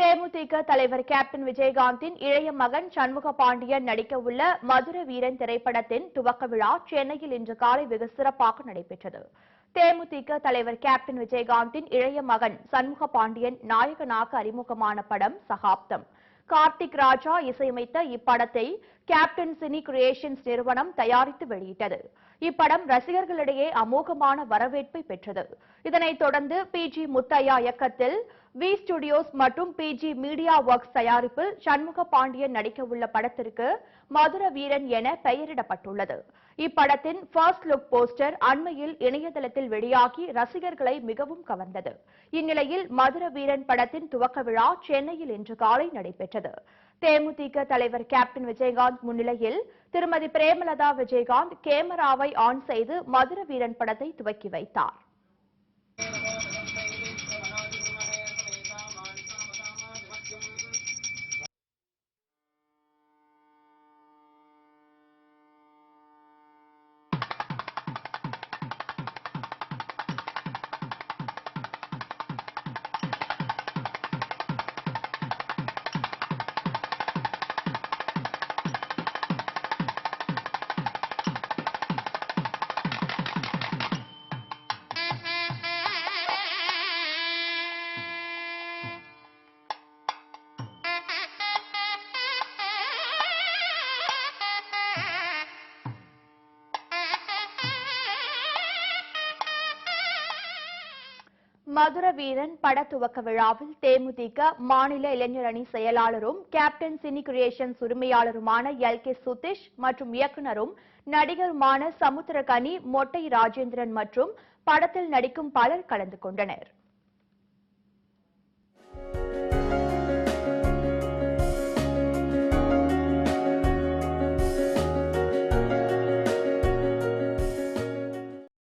தேமுதிக தலைவர் கேப்டன் விஜயகாந்தின் இளைய மகன் சண்முக பாண்டியன் நடிக்க உள்ள மதுர வீரன் திரைப்படத்தின் துவக்க விழா சென்னையில் இன்று காலை வெகு சிறப்பாக நடைபெற்றது. தேமுதிக தலைவர் கேப்டன் விஜயகாந்தின் இளைய மகன் சண்முக பாண்டியன் நாயகனாக அறிமுகமான படம் சகாப்தம். கார்த்திக் ராஜா இசையமைத்த இப்படத்தை கேப்டன் சினி கிரியேஷன்ஸ் நிறுவனம் தயாரித்து வெளியிட்டது. இப்படம் ரசிகர்களிடையே அமோகமான வரவேற்பை பெற்றது. இதனைத் தொடர்ந்து பி. ஜி. முத்தையா இயக்கத்தில் வி ஸ்டுடியோஸ் மற்றும் பிஜி மீடியா ஒர்க்ஸ் தயாரிப்பில் சண்முக பாண்டியன் நடிக்க உள்ள படத்திற்கு மதுர வீரன் என பெயரிடப்பட்டுள்ளது. இப்படத்தின் ஃபர்ஸ்ட் லுக் போஸ்டர் அண்மையில் இணையதளத்தில் வெளியாகி ரசிகர்களை மிகவும் கவர்ந்தது. இந்நிலையில் மதுர வீரன் படத்தின் துவக்க விழா சென்னையில் இன்று காலை நடைபெற்றது. தேமுதிக தலைவர் கேப்டன் விஜயகாந்த் முன்னிலையில் திருமதி பிரேமலதா விஜயகாந்த் கேமராவை ஆன் செய்து மதுர வீரன் படத்தை துவக்கி வைத்தார். மதுர வீரன் பட துவக்க விழாவில் தேமுதிக மாநில இளைஞர் அணி செயலாளரும் கேப்டன் சினி கிரியேஷன்ஸ் உரிமையாளருமான எல். கே. சுதீஷ் மற்றும் இயக்குனரும் நடிகருமான சமுத்திரகனி மொட்டை ராஜேந்திரன் மற்றும் படத்தில் நடிக்கும் பலர் கலந்து கொண்டனர்.